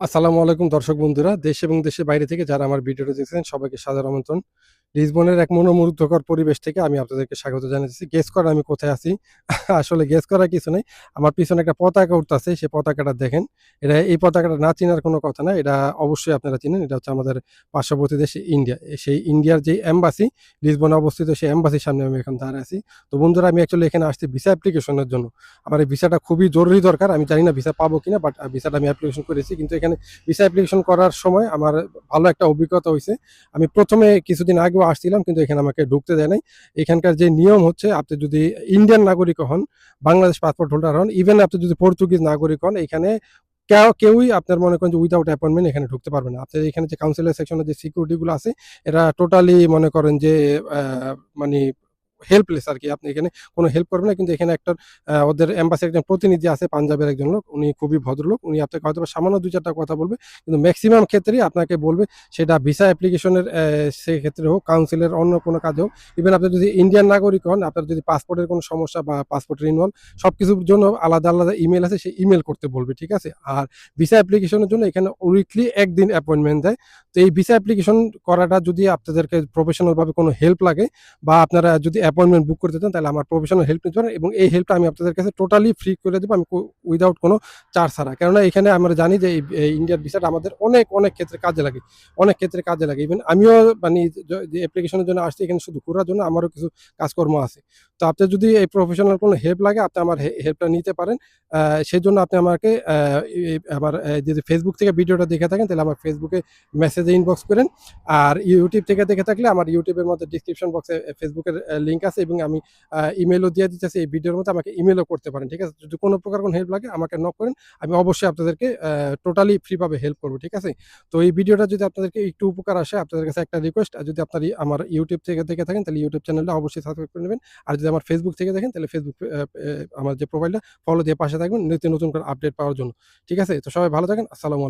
আসসালামু আলাইকুম দর্শক বন্ধুরা, দেশ এবং দেশের বাইরে থেকে যারা আমার ভিডিওটা দেখছেন, সবাইকে সাদর আমন্ত্রণ। লিসবনের এক মনোমুগ্ধকর পরিবেশ থেকে আমি আপনাদেরকে স্বাগত জানাচ্ছি গেস করা আমি কোথায় আছি? আসলে গেস করা কিছু নেই। আমার পিছনে একটা পতাকা উঠতেছে সেই পতাকাটা দেখেন। এটা এই পতাকাটা না চেনার কোনো কথা না, এটা অবশ্যই আপনারা চিনেন। এটা হচ্ছে আমাদের পার্শ্ববর্তী দেশ ইন্ডিয়া। সেই ইন্ডিয়ার যে এম্বাসি লিসবনে অবস্থিত সেই এম্বাসির সামনে আমি এখন দাঁড়িয়ে আছি। তো বন্ধুরা, আমি অ্যাকচুয়ালি এখানে আসছি ভিসা অ্যাপ্লিকেশনের জন্য। আমার এই ভিসাটা খুবই জরুরি দরকার। আমি জানি না ভিসা পাবো কিনা বাট ভিসাটা আমি অ্যাপ্লিকেশন করেছি। কিন্তু এখানে ভিসা অ্যাপ্লিকেশন করার সময় আমার ভালো একটা অভিজ্ঞতা হয়েছে আমি প্রথমে কিছুদিন আগেও আসছিলাম, কিন্তু এখানে আমাকে ঢুকতে দেয় নাই। এখানকার যে নিয়ম হচ্ছে, আপনি যদি ইন্ডিয়ান নাগরিক হন, বাংলাদেশ পাসপোর্ট হোল্ডার হন ইভেন আপনি যদি পর্তুগিজ নাগরিক হন, এখানে কেউ, কেউই আপনার মনে করেন যে উইদাউট অ্যাপয়েন্টমেন্ট এখানে ঢুকতে পারবে না। আপনার এখানে যে কাউন্সিলের সেকশনের যে সিকিউরিটিগুলো আছে, এরা টোটালি মনে করেন যে মানে হেল্পলেস আর কি। আপনি এখানে কোনো হেল্প করবে না, কিন্তু এখানে একটা ওদের এম্বাসি একজন প্রতিনিধি আছে, পাঞ্জাবের একজন লোক। উনি খুবই ভদ্রলোক। উনি আপনাকে হয়তো সামান্য দুই চারটা কথা বলবে, কিন্তু ম্যাক্সিমাম ক্ষেত্রেই আপনাকে বলবে সেটা ভিসা অ্যাপ্লিকেশনের সেক্ষেত্রে হোক কাউন্সিলের অন্য কোনো কাজে হোক। ইভেন আপনি যদি ইন্ডিয়ান নাগরিক হন, আপনার যদি পাসপোর্টের কোনো সমস্যা বা পাসপোর্ট রিনিউয়াল সব কিছুর জন্য আলাদা আলাদা ইমেল আছে, সেই ইমেল করতে বলবে, ঠিক আছে? আর ভিসা অ্যাপ্লিকেশনের জন্য এখানে উইকলি একদিন অ্যাপয়েন্টমেন্ট দেয়। তো এই ভিসা অ্যাপ্লিকেশন করাটা যদি আপনাদেরকে প্রফেশনালভাবে কোনো হেল্প লাগে বা আপনারা যদি অ্যাপয়েন্টমেন্ট বুক করতে চান, তাহলে আমার প্রফেশনাল হেল্প নিতে পারেন এবং এই হেল্পটা আমি আপনাদের কাছে টোটালি ফ্রি করে দেবো, আমি উইদাউট কোনো চার্জ ছাড়া। কেননা এখানে আমরা জানি যে এই- ইন্ডিয়ার ভিসাটা আমাদের অনেক অনেক ক্ষেত্রে কাজে লাগে, অনেক ক্ষেত্রে কাজে লাগে। ইভেন আমিও মানে যে অ্যাপ্লিকেশনের জন্য আসছি, এখানে শুধু ঘোরার জন্য আমারও কিছু কাজকর্ম আছে। তো আপনি যদি এই প্রফেশনাল কোনো হেল্প লাগে, আপনি আমার হেল্পটা নিতে পারেন। সেই জন্য আপনি আমাকে আমার যদি ফেসবুক থেকে ভিডিওটা দেখে থাকেন, তাহলে আমার ফেসবুকে মেসেজে ইনবক্স করেন। আর ইউটিউব থেকে দেখে থাকলে আমার ইউটিউবের মধ্যে ডিসক্রিপশন বক্সে ফেসবুকের লিঙ্ক আছে এবং আমি ইমেলও দিয়ে দিতেছি। এই ভিডিওর মধ্যে আমাকে ইমেলও করতে পারেন, ঠিক আছে? যদি কোনো প্রকার কোনো হেল্প লাগে, আমাকে নক করেন। আমি অবশ্যই আপনাদেরকে টোটালি ফ্রিভাবে হেল্প করব, ঠিক আছে? তো এই ভিডিওটা যদি আপনাদেরকে একটু উপকার আসে, আপনাদের কাছে একটা রিকোয়েস্ট আর যদি আপনার আমার ইউটিউব থেকে দেখে থাকেন, তাহলে ইউটিউব চ্যানেলটা অবশ্যই সাবস্ক্রাইব করে নেবেন। আর যদি আমার ফেসবুক থেকে দেখেন, তাহলে ফেসবুক আমার যে প্রোফাইলটা ফলো দিয়ে পাশে থাকবেন, নিত্য নতুন করে আপডেট পাওয়ার জন্য। ঠিক আছে? তো সবাই ভালো থাকেন, আসসালামু